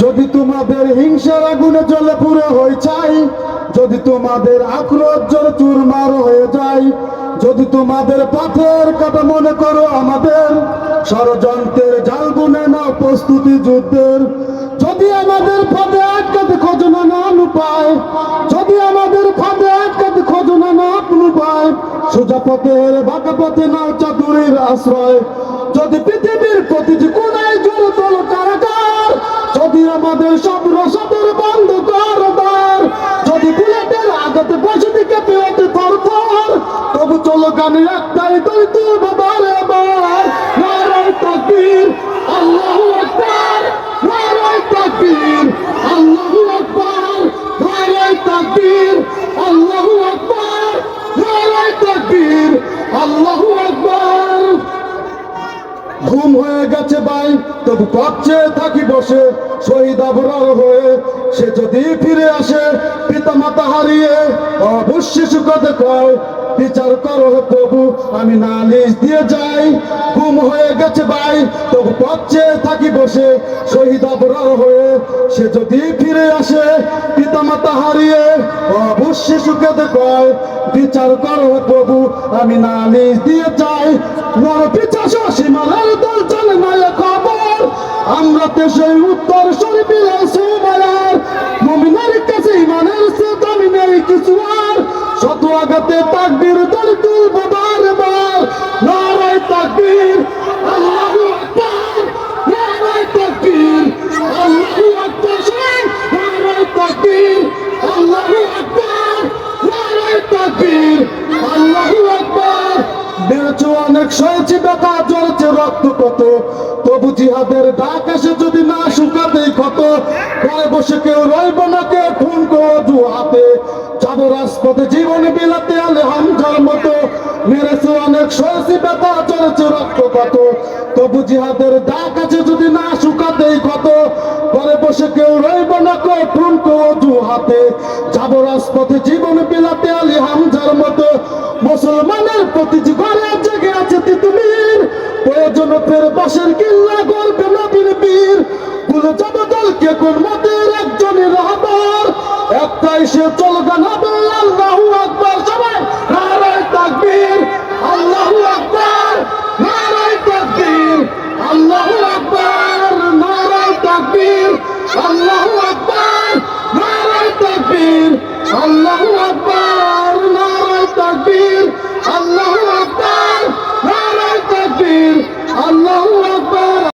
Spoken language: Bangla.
যদি তোমাদের হিংসার আগুনে জ্বলে পুরো হয়ে চাই যদি তোমাদের আক্রোশ জোর চুরমার হয়ে যায়, যদি তোমাদের পথের কথা মনে করো আমাদের, ষড়যন্ত্রের জাল বুনে না প্রস্তুতি যুদ্ধের। যদি আমাদের পদে আটকাতে খোঁজো না উপায় যদি আমাদের পদে আটকাতে খোঁজো না উপায় সোজা পথের বাঁকা পথে নাও চাতুরির আশ্রয়। যদি পৃথিবীর প্রতিটি একটাই তুই বাবারে বার নারায় তাকবীর, আল্লাহু ঘুম হয়ে গেছে ভাই, তবু কাঁপছে থাকি বসে, শহীদ আবরার হয়ে সে যদি ফিরে আসে পিতা মাতা হারিয়ে অবশ্যই সুখতে কয়, বিচার করো প্রভু, আমি নালিশ দিয়ে যাই। ঘুম হয়ে গেছে ভাই, তবু কাঁপছে থাকি বসে, শহীদ আবরার হয়ে। সে যদি ফিরে আসে পিতা মাতা হারিয়ে অবশ্যই সুখতে কয়, বিচার করো প্রভু, আমি নালিশ দিয়ে যাই। নর পিছাস আমরা সেই উত্তর মমিনের কাছে ইমানের দামি নেই কিছু আর। শত আঘাতে তাকবীর তাকবীর, আল্লাহু আকবার। তাকবীর, আল্লাহু আকবার। তাকবীর, আল্লাহু আকবার। তাকবীর, আল্লাহু আকবার। অনেক সয়েছে ব্যথা জ্বলছে রক্ত কত জিহাদের ডাক আসে যদি না শুকাতেই ক্ষত, ঘরে বসে কেউ রইব না খুন হাতে রাজপথে জীবন বিলাতে আলে হামজার মতো, মেরেছে অনেক ব্যথা জ্বলছে রক্ত কত তবু জিহাদের ডাক আছে যদি না শুকাতেই ঘরে বসে কেউ রইব না কে খুন কজু হাতে যাব রাজপথে জীবন বিলাতে আলি হামজার মতো, মুসলমানের প্রতি ঘরে জেগে আছে তিতুমির, প্রয়োজন ফের বাসের কে কোন মতের একজনের আবার একটাই সে চলবে না আল্লাহু